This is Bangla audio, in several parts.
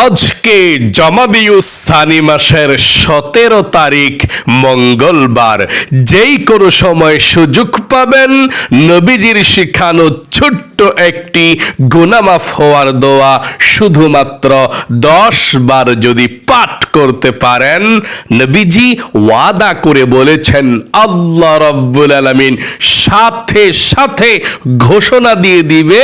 আজকে জমাবিউ সানি মাসের সতেরো তারিখ মঙ্গলবার। যেই কোনো সময় সুযোগ পাবেন নবীজির শিখানো ছোট্ট একটি গুনামাফ হওয়ার দোয়া, শুধুমাত্র দশ বার যদি পাঠ করতে পারেন, নবীজি ওয়াদা করে বলেছেন, আল্লাহ রব্বুল আলমিন সাথে সাথে ঘোষণা দিয়ে দিবে,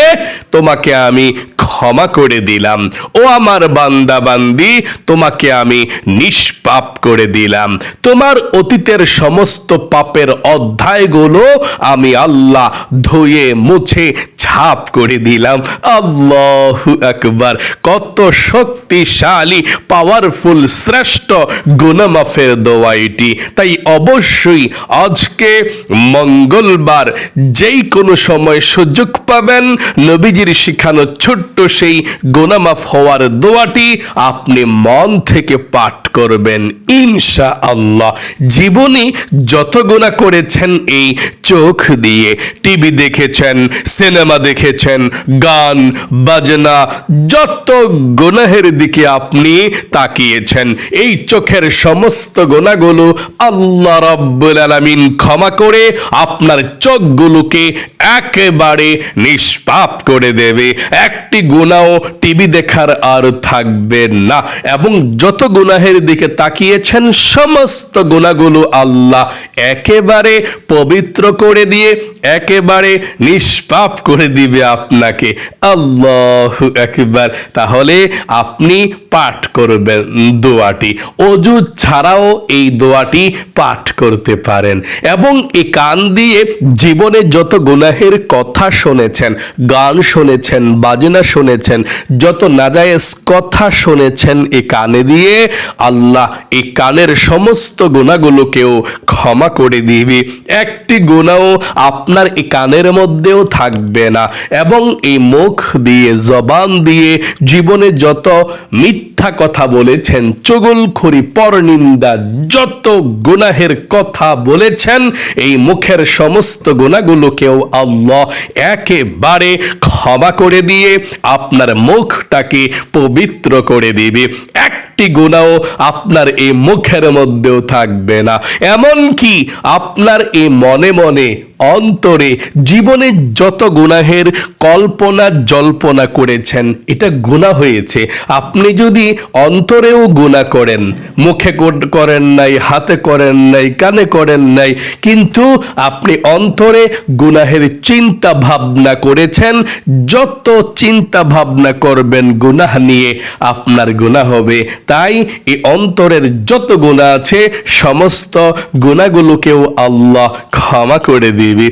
তোমাকে আমি ক্ষমা করে দিলাম। ও আমার বান্দা বান্দি তোমাকে আমি নিষ্পাপ করে দিলাম। তোমার অতীতের সমস্ত পাপের অধ্যায়গুলো আমি আল্লাহ ধুয়ে মুছে ছাপ করে দিলাম। আল্লাহ আকবার। কত শক্তিশালী পাওয়ারফুল শ্রেষ্ঠ গুণমাফের দোয়া এটি। তাই অবশ্যই আজকে মঙ্গলবার যেই কোনো সময় সুযোগ পাবেন, নবীজির শিখানো ছোট্ট সেই গোনামাফ হওয়ার দোয়াটি আপনি মন থেকে পাঠ করবেন ইনশা আল্লাহ জীবনে যত গোনা করেছেন এই চোখ দিয়ে, টিভি দেখেছেন, সিনেমা দেখেছেন গান, বাজনা, যত গোনাহের দিকে আপনি তাকিয়েছেন, এই চোখের সমস্ত গোনাগুলো আল্লাহ রব্বুল আলামিন ক্ষমা করে আপনার চোখগুলোকে একেবারে নিষ্পাপ করে দেবে। একটি গুণাও টিভি দেখার আর থাকবে না এবং যত গুনাহের দিকে তাকিয়েছেন, সমস্ত গুণাগুলো আল্লাহ একেবারে পবিত্র করে দিয়ে, একেবারে নিষ্পাপ করে দিবে আপনাকে। আল্লাহ একবার তাহলে আপনি পাঠ করবেন দোয়াটি। অজু ছাড়াও এই দোয়াটি পাঠ করতে পারেন। এবং এ কান দিয়ে জীবনে যত গুনাহের কথা শুনেছেন, গান শুনেছেন, বাজনা শুনেছেন, যত নাজায়েজ কথা শুনেছেন এ কানে দিয়ে আল্লাহ এই কানের সমস্ত গুণাগুলোকেও ক্ষমা করে দিবে। একটি গুণাও আপনার এই কানের মধ্যেও থাকবে না। এবং এই মুখ দিয়ে, জবান দিয়ে জীবনে যত মিথ্যা কথা বলেছেন চগলখড়ি পরনিন্দা যত গুনাহের কথা বলেছেন, এই মুখের সমস্ত গুণাগুলোকেও আল্লাহ একেবারে ক্ষমা করে দিয়ে আপনার মুখটাকে পবিত্র করে দিবে। একটি গুণাও আপনার এই মুখের মধ্যেও থাকবে না। এমন কি আপনার এই মনে মনে অন্তরে জীবনের যত গুনাহের কল্পনা জল্পনা করেছেন, এটা গুণা হয়েছে। আপনি যদি অন্তরেও গুণা করেন, মুখে কর- করেন নাই, হাতে করেন নাই, কানে করেন নাই, কিন্তু আপনি অন্তরে গুনাহের চিন্তা ভাবনা করেছেন, যত চিন্তা ভাবনা করবেন, গুনাহ নিয়ে আপনার গুনাহ হবে। তাই এই অন্তরের যত গুণা আছে, সমস্ত গুণাগুলোকেও আল্লাহ ক্ষমা করে দিবি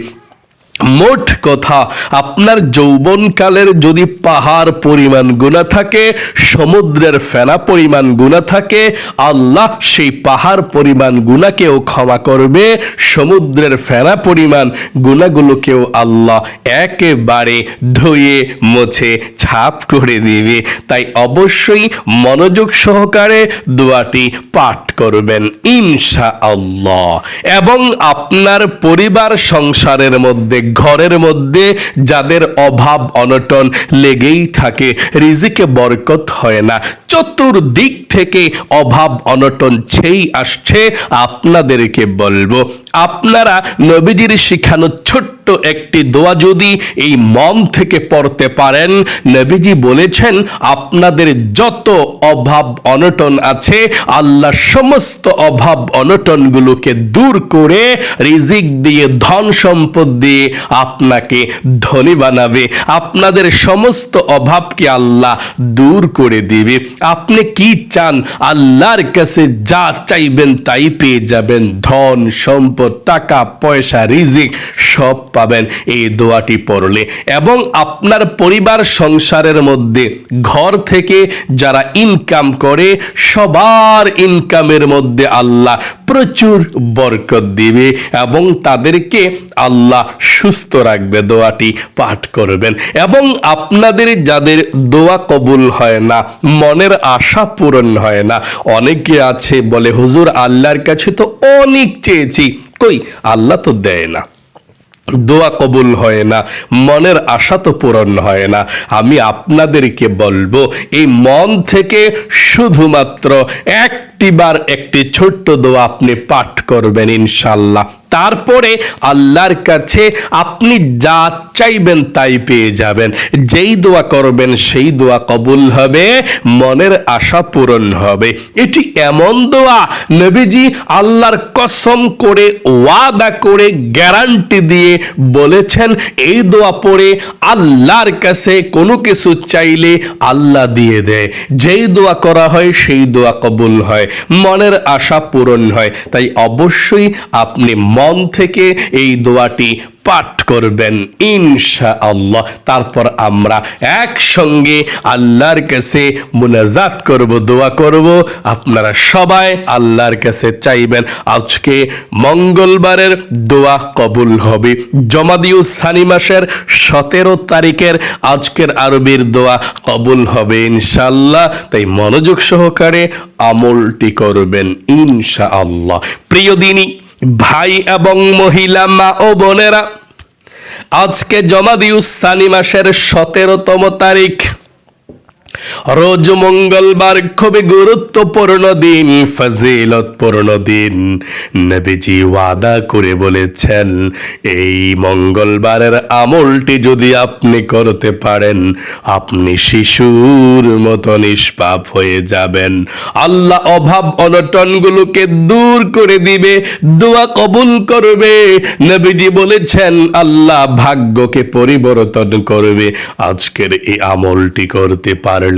মোট কথা, আপনার যৌবনকালের যদি পাহাড় পরিমাণ গুণা থাকে, সমুদ্রের ফেনা পরিমাণ গুণা থাকে, আল্লাহ সেই পাহাড় পরিমাণ গুণাকেও ক্ষমা করবে, সমুদ্রের ফেনা পরিমাণ গুণাগুলোকেও আল্লাহ একেবারে ধুয়ে মুছে ছাপ করে দিবে। তাই অবশ্যই মনোযোগ সহকারে দোয়াটি পাঠ করবেন ইনশা আল্লাহ এবং আপনার পরিবার, সংসারের মধ্যে, ঘরের মধ্যে যাদের অভাব, অনটন লেগেই থাকে, রিজিকে বরকত হয় না। চতুর্দিক থেকে অভাব, অনটন ছেই আসছে, আপনাদেরকে বলব আপনারা নবীজির শিখানো ছোট্ট একটি দোয়া যদি এই মন থেকে পড়তে পারেন, নবীজি বলেছেন, আপনাদের যত অভাব অনটন আছে, আল্লাহ সমস্ত অভাব অনটনগুলোকে দূর করে রিজিক দিয়ে, ধন সম্পদ দিয়ে আপনাকে ধনী বানাবে। আপনাদের সমস্ত অভাবকে আল্লাহ দূর করে দিবে। আপনি কি চান? আল্লাহর কাছে যা চাইবেন তাই পেয়ে যাবেন। ধন সম্পদ টাকা, পয়সা, রিজিক সব পাবেন এই দোয়াটি পড়লে। এবং আপনার পরিবার সংসারের মধ্যে, ঘর থেকে যারা ইনকাম করে, সবার ইনকামের মধ্যে আল্লাহ প্রচুর বরকত দিবে এবং তাদেরকে আল্লাহ সুস্থ রাখবে দোয়াটি পাঠ করবেন। এবং আপনাদের যাদের দোয়া কবুল হয় না, মনের আশা পূরণ হয় না, অনেকে আছে বলে, হুজুর, আল্লাহর কাছে তো অনেক চেয়েছি কই? আল্লাহ তো দেয় না। দোয়া কবুল হয় না, মনের আশা তো পূরণ হয় না। আমি আপনাদেরকে বলব, এই মন থেকে শুধুমাত্র একটিবার একটি বার একটি ছোট্ট দোয়া আপনি পাঠ করবেন ইনশাল্লাহ তারপরে আল্লাহর কাছে আপনি যা চাইবেন তাই পেয়ে যাবেন। যেই দোয়া করবেন, সেই দোয়া কবুল হবে, মনের আশা পূরণ হবে। এটি এমন দোয়া, নবীজি আল্লাহর কসম করে, ওয়াদা করে, গ্যারান্টি দিয়ে বলেছেন, এই দোয়া পড়ে আল্লাহর কাছে কোনো কিছু চাইলে আল্লাহ দিয়ে দেয়। যেই দোয়া করা হয়, সেই দোয়া কবুল হয়। মনের আশা পূরণ হয়। তাই অবশ্যই আপনি মন থেকে এই দোয়াটি পাঠ করবেন ইনশা আল্লাহ তারপর আমরা একসঙ্গে আল্লাহর কাছে মুনাজাত করব, দোয়া করব। আপনারা সবাই আল্লাহর কাছে চাইবেন, আজকে মঙ্গলবারের দোয়া কবুল হবে। জমাদিউ সানি মাসের সতেরো তারিখের আজকের আরবির দোয়া কবুল হবে ইনশাল্লাহ তাই মনোযোগ সহকারে আমলটি করবেন ইনশা আল্লাহ প্রিয় দিনী ভাই এবং মহিলা মা ও বোনেরা আজকে জমা দিউসানি মাসের সতেরোতম তারিখ। রোজ মঙ্গলবার খুবই গুরুত্বপূর্ণ দিন, ফজিলতপূর্ণ দিন। নবীজি ওয়াদা করে বলেছেন, এই মঙ্গলবারের আমলটি যদি আপনি করতে পারেন, আপনি শিশুর মতো নিষ্পাপ হয়ে যাবেন। আল্লাহ অভাব অনটনগুলোকে দূর করে দিবে, দোয়া কবুল করবে। নবীজি বলেছেন, আল্লাহ ভাগ্যকে পরিবর্তন করবে। আজকের এই আমলটি করতে পারলে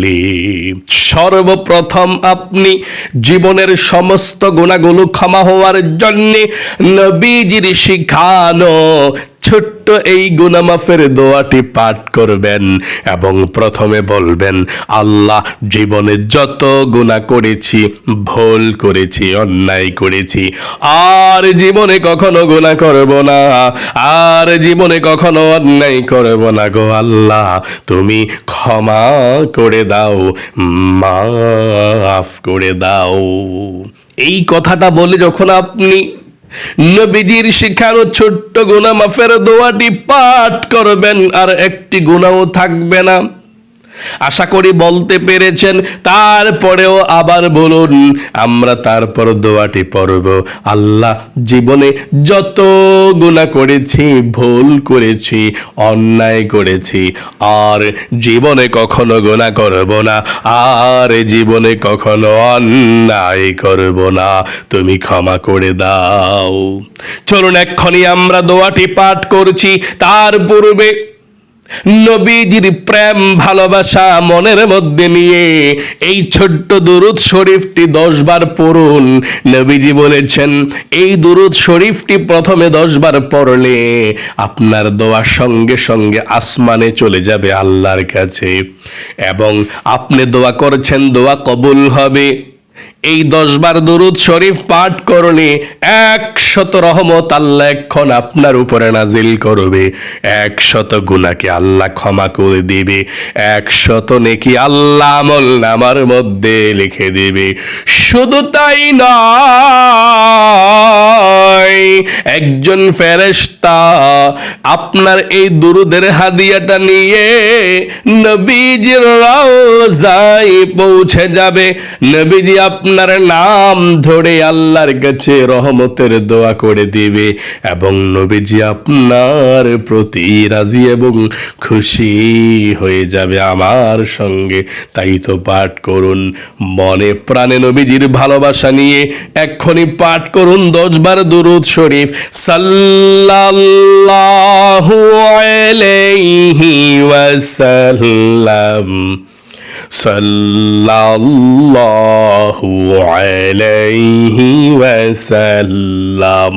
সর্বপ্রথম আপনি জীবনের সমস্ত গুণাগুলো ক্ষমা হওয়ার জন্যে নবীজির শিখানো ছোট্ট এই গুনামাফের দোয়াটি পাঠ করবেন এবং প্রথমে বলবেন, আল্লাহ জীবনে যত গুণা করেছি, ভুল করেছি, অন্যায় করেছি, আর জীবনে কখনো গুণা করব না, আর জীবনে কখনো অন্যায় করব না গো আল্লাহ। তুমি ক্ষমা করে দাও, মাফ করে দাও। এই কথাটা বলে যখন আপনি নবীজির শিখানো ছোট্ট গোনা মাফের দোয়াটি পাঠ করবেন আর একটি গোনাও থাকবে না। আশা করি বলতে পেরেছেন। তারপরেও আবার বলুন, আমরা তারপর দোয়াটি পড়ব। আল্লাহ জীবনে যত গুণা করেছি, ভুল করেছি, অন্যায় করেছি, আর জীবনে কখনো গুণা করব না, আর জীবনে কখনো অন্যায় করব না। তুমি ক্ষমা করে দাও। চলুন এক্ষণি আমরা দোয়াটি পাঠ করছি। তার পূর্বে নবীজির প্রেম, ভালোবাসা মনের মধ্যে নিয়ে এই ছোট্ট দুরুদ শরীফটি দশ বার পড়ুন। নবীজি বলেছেন, এই দুরুদ শরীফটি প্রথমে দশ বার পড়লে আপনার দোয়া সঙ্গে সঙ্গে আসমানে চলে যাবে আল্লাহর কাছে। এবং আপনি দোয়া করছেন, দোয়া কবুল হবে। এই দশবার দরুদ শরীফ পাঠ করলে একশত রহমত আল্লাহ এক্ষণ আপনার উপরে নাজিল করবে। একশত গুণাকে আল্লাহ ক্ষমা করে দিবে। একশত নেকি আল্লাহ আমল নামার মধ্যে লিখে দেবে। শুধু তাই নয় একজন ফেরেশতা আপনার এই দুরুদের হাদিয়াটা নিয়ে নবীজির রওজায় পৌঁছে যাবে। নবীজি আপনার নাম ধরে আল্লাহর কাছে রহমতের দোয়া করে দিবে এবং নবীজি আপনার প্রতি রাজি এবং খুশি হয়ে যাবে আমার সঙ্গে। তাই তো পাঠ করুন। মনে প্রাণে নবীজির ভালোবাসা নিয়ে এক্ষুনি পাঠ করুন দশবার দুরুদ শরীফ সাল্লাল্লাহু সাল্লাল্লাহু আলাইহি ওয়াসাল্লাম।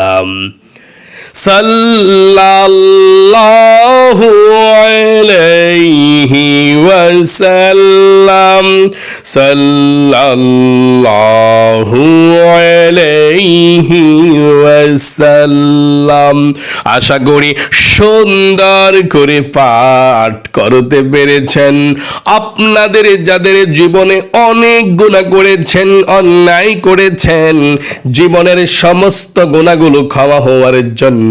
Um. আলাইহি ওয়াসাল্লাম, সাল্লাল্লাহু আলাইহি ওয়াসাল্লাম। আশা করি সুন্দর করে পাঠ করতে পেরেছেন। আপনাদের যাদের জীবনে অনেক গুণা করেছেন, অন্যায় করেছেন, জীবনের সমস্ত গুণাগুলো ক্ষমা হওয়ার জন্যে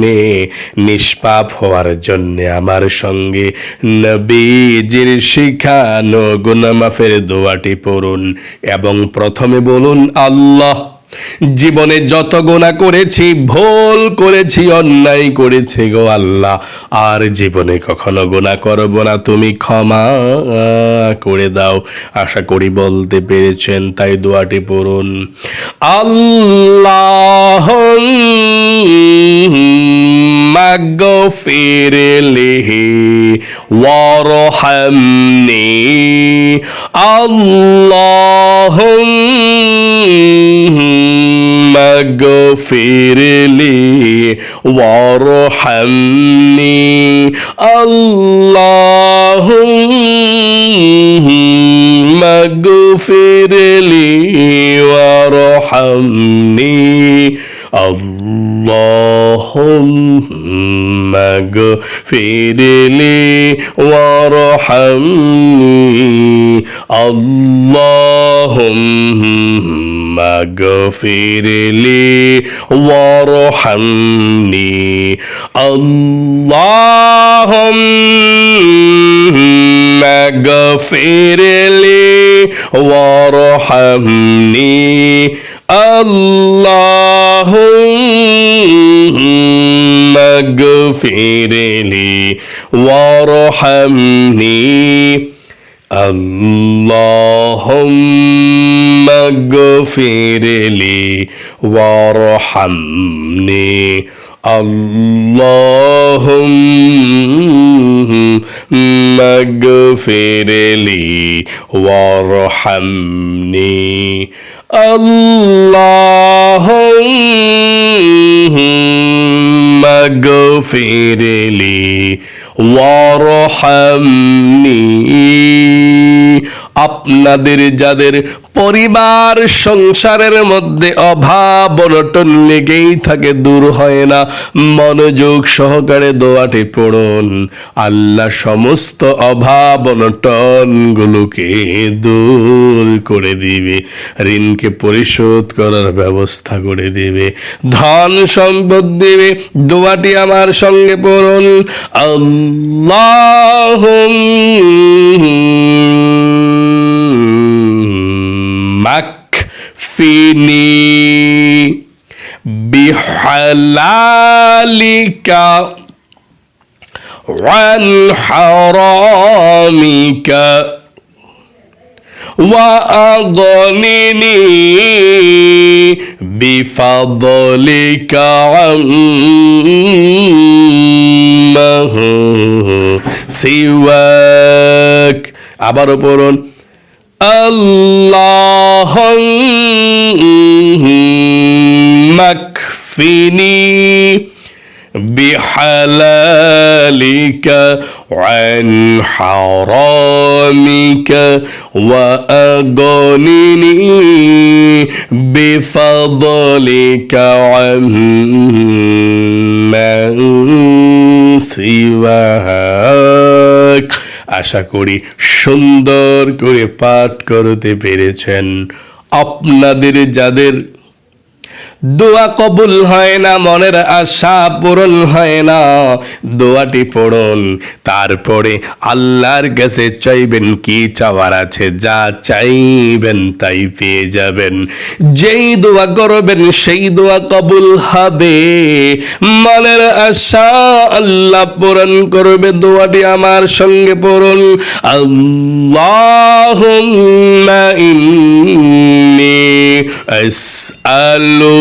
নিষ্পাপ হওয়ার জন্যে আমার সঙ্গে নবীজির শিখানো গুনামাফের দোয়াটি পড়ুন এবং প্রথমে বলুন, আল্লাহ, জীবনে যত গোনা করেছি, ভুল করেছি, অন্যায় করেছি গো আল্লাহ, আর জীবনে কখনো গোনা করব না, তুমি ক্ষমা করে দাও। আশা করি বলতে পেরেছেন, তাই দোয়াটি পড়ুন। আল্লাহ مغفر له وارحمني اللهم اغفر لي وارحمني اللهم اغفر لي وارحمني الله اللهم اغفر لي وارحمني اللهم اغفر لي وارحمني اللهم اغفر لي وارحمني اللهم اغفر لي وارحمني. اللهم اغفر لي وارحمني. اللهم اغفر لي وارحمني. اللهم اغفر لي وارحمني. আপনাদের যাদের পরিবার সংসারের মধ্যে অভাব অনটন লেগেই থাকে, দূর হয় না। মনোযোগ সহকারে দোয়াটি পড়ুন। আল্লাহ সমস্ত অভাব অনটন গুলোকে দূর করে দিবে, ঋণকে পরিশোধ করার ব্যবস্থা করে দিবে, ধন সম্পদ দিবে। দোয়াটি আমার সঙ্গে পড়ুন। আল্লাহ مكفني بحلالك عن حرامك وأغنني بفضلك عمه سواك আবারও পড়ুন اللهم اكفني بحلالك عن حرامك وأغنني بفضلك عمن سواك. আশা করি সুন্দর করে পাঠ করতে পেরেছেন। আপনাদের যাদের দোয়া কবুল হয় না, মনের আশা পূরণ হয় না। দোয়াটি পড়ুন, তারপরে আল্লাহর কাছে চাইবেন কি চাওয়ার আছে, যা চাইবেন তাই পেয়ে যাবেন। যেই দোয়া করবেন, সেই দোয়া কবুল হবে। মনের আশা আল্লাহ পূরণ করবে, দোয়াটি আমার সঙ্গে পড়ুন। আল্লাহুম্মা ইন্নী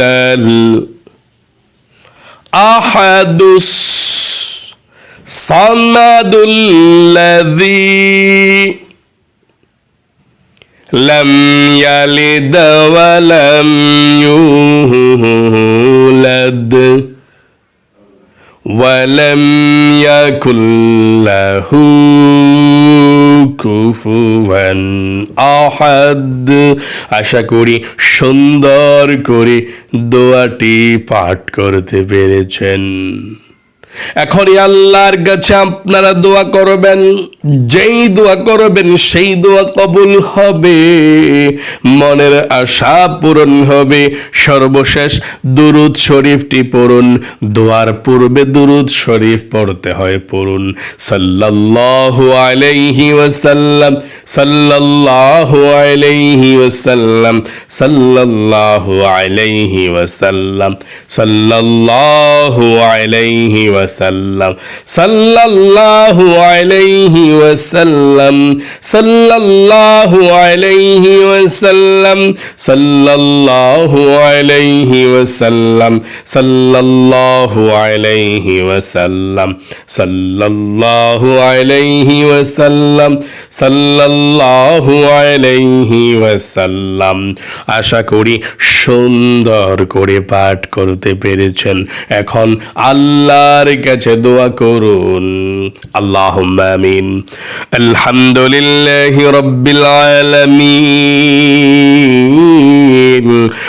أنت الأحد الصمد الذي لم يلد ولم يولد. ولم يكن له কুফুয়ান আহাদ আশা করি সুন্দর করে দোয়াটি পাঠ করতে পেরেছেন এখনই আল্লাহর কাছে আপনারা দোয়া করবেন, যেই দোয়া করবেন সেই দোয়া কবুল হবে, মনের আশা পূরণ হবে, সর্বশেষ দুরুদ শরীফটি পড়ুন, দোয়ার পূর্বে দুরুদ শরীফ পড়তে হয়, পড়ুন, সাল্লাল্লাহু আলাইহি ওয়াসাল্লাম, সাল্লাল্লাহু আলাইহি ওয়াসাল্লাম, সাল্লাল্লাহু আলাইহি ওয়াসাল্লাম, সাল্লাল্লাহু আলাইহি ওয়াসাল্লাম। وسلم صلى الله عليه وسلم صلى الله عليه وسلم صلى الله عليه وسلم صلى الله عليه وسلم صلى الله عليه وسلم صلى الله عليه وسلم আশা করি সুন্দর করে পাঠ করতে পেরেছেন এখন আল্লাহর কাছে দোয়া করুন। আল্লাহ আমিন। আলহামদুলিল্লাহ রব্বিল আলামিন।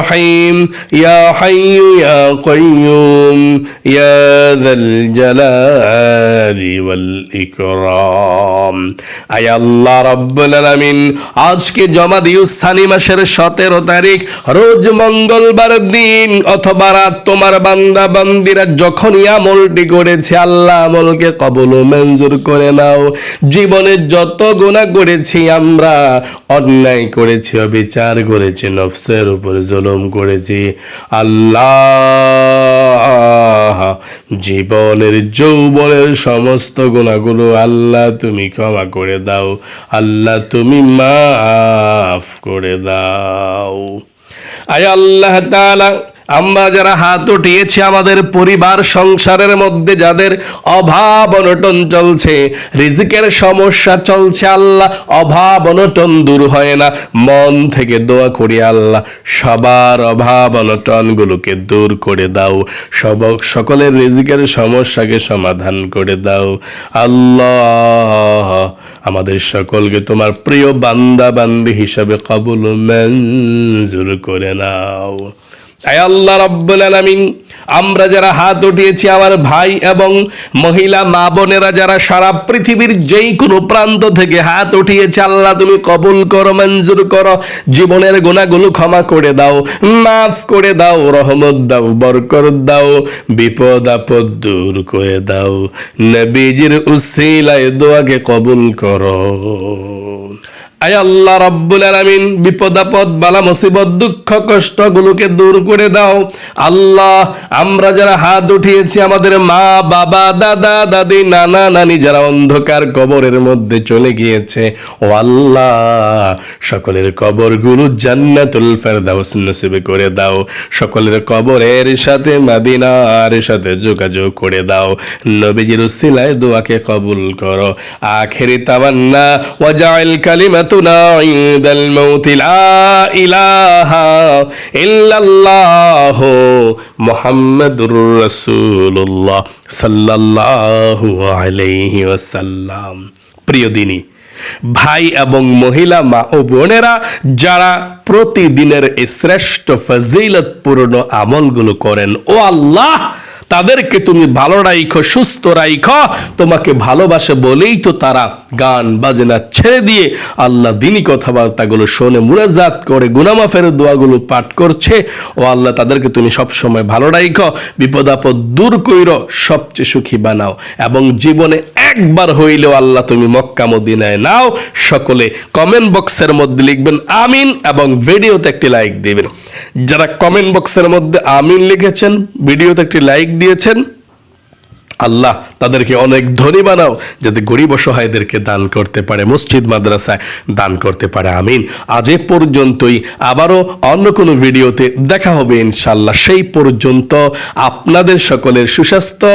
رحيم يا حي يا قيوم يا ذا الجلال والإكرام আয় আল্লাহ রব্বুল আলামিন আজকে জমা দিও সানি মাসের সতেরো তারিখ রোজ মঙ্গলবার দিন অথবা রাত তোমার বান্দা বান্দিরা যখনই আমলটি করেছে আল্লাহ আমলকে কবল ও মঞ্জুর করে নাও জীবনে যত গুণা করেছি আমরা অন্যায় করেছি অবিচার করেছি নফসের উপর জুলুম করেছি। আল্লাহ, জীবনের যৌবনের সমস্ত গুণাগুলো আল্লাহ তুমি ক্ষমা করে দাও। আল্লাহ তুমি মাফ করে দাও। আয় আল্লাহ তাআলা আমরা যারা হাত উঠিয়েছি আমাদের পরিবার, সংসারের মধ্যে যাদের অভাব অনটন চলছে, রিজিকের সমস্যা চলছে, আল্লাহ অভাব অনটন দূর হয় না। মন থেকে দোয়া করি আল্লাহ, সবার অভাব অনটনগুলোকে দূর করে দাও। সবক সকলের রিজিকের সমস্যাকে সমাধান করে দাও। আল্লাহ, আমাদের সকলকে তোমার প্রিয় বান্দা বান্দি হিসাবে কবুল মঞ্জুর করে নাও। আল্লাহ রব্বুল আলামিন, আমরা যারা হাত উঠিয়েছি আমার ভাই এবং মহিলা, মা বোনেরা যারা সারা পৃথিবীর যেই কোনো প্রান্ত থেকে হাত উঠিয়েছে, আল্লাহ তুমি কবুল করো, মঞ্জুর করো, জীবনের গুণাগুলো ক্ষমা করে দাও, মাফ করে দাও, রহমত দাও, বরকত দাও, বিপদ আপদ দূর করে দাও, নবীজির উসিলায় দোয়াকে কবুল করো। আয় আল্লাহ রব্বুল আলামিন, বিপদ আপদ, বালা মুসিবত, দুঃখ, কষ্ট গুলোকে দূর করে দাও। আল্লাহ, আমরা যারা হাত উঠিয়েছি আমাদের মা, বাবা, দাদা, দাদি, নানা, নানি যারা অন্ধকার কবরের মধ্যে চলে গিয়েছে, ও আল্লাহ, সকলের কবরগুলো জান্নাতুল ফেরদাউস নসিবে করে দাও। সকলের কবরের সাথে মাদিনার সাথে যোগাযোগ করে দাও। নবীজির উসিলায় দোয়াকে কবুল করো। আখেরি তামান্না, ওয়াজাইল কালিমাতুনা ইনদাল মাউত লা ইলাহা ইল্লাল্লাহ মুহাম্মাদুর রাসূলুল্লাহ সাল্লাল্লাহু আলাইহি ওয়াসাল্লাম প্রিয় ভাই এবং মহিলা, মা ও বোনেরা, যারা প্রতিদিনের শ্রেষ্ঠ ফজিলতপূর্ণ আমলগুলো করেন, ও আল্লাহ তাদেরকে তুমি ভালো রাইখো, সুস্থ রাইখ। তোমাকে ভালোবাসে বলেই তো তারা গান বাজনা ছেড়ে দিয়ে আল্লাহ দিনী কথাবার্তাগুলো শোনে মুনাজাত করে গুনামাফের দোয়াগুলো পাঠ করছে। ও আল্লাহ তাদেরকে তুমি সবসময় ভালো রাইখো। বিপদ আপদ দূর কইর, সবচেয়ে সুখী বানাও। এবং জীবনে একবার হইলেও আল্লাহ তুমি মক্কা মদিনায় নাও। সকলে কমেন্ট বক্সের মধ্যে লিখবেন আমিন এবং ভিডিওতে একটি লাইক দিবেন। যারা কমেন্ট বক্সের মধ্যে আমিন লিখেছেন, ভিডিওতে একটি লাইক দিয়েছেন আল্লাহ তাদেরকে অনেক ধনী বানাও, যাতে গরিব অসহায়দেরকে দান করতে পারে, মসজিদ, মাদ্রাসায় দান করতে পারে, আমিন। আজ এ পর্যন্তই, আবারও অন্য কোনো ভিডিওতে দেখা হবে ইনশাল্লাহ সেই পর্যন্ত আপনাদের সকলের সুস্বাস্থ্য,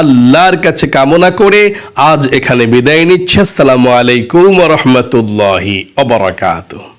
আল্লাহর কাছে কামনা করে আজ এখানে বিদায় নিচ্ছে। আসসালামু আলাইকুম রহমতুল্লাহি অবরাকাতুহ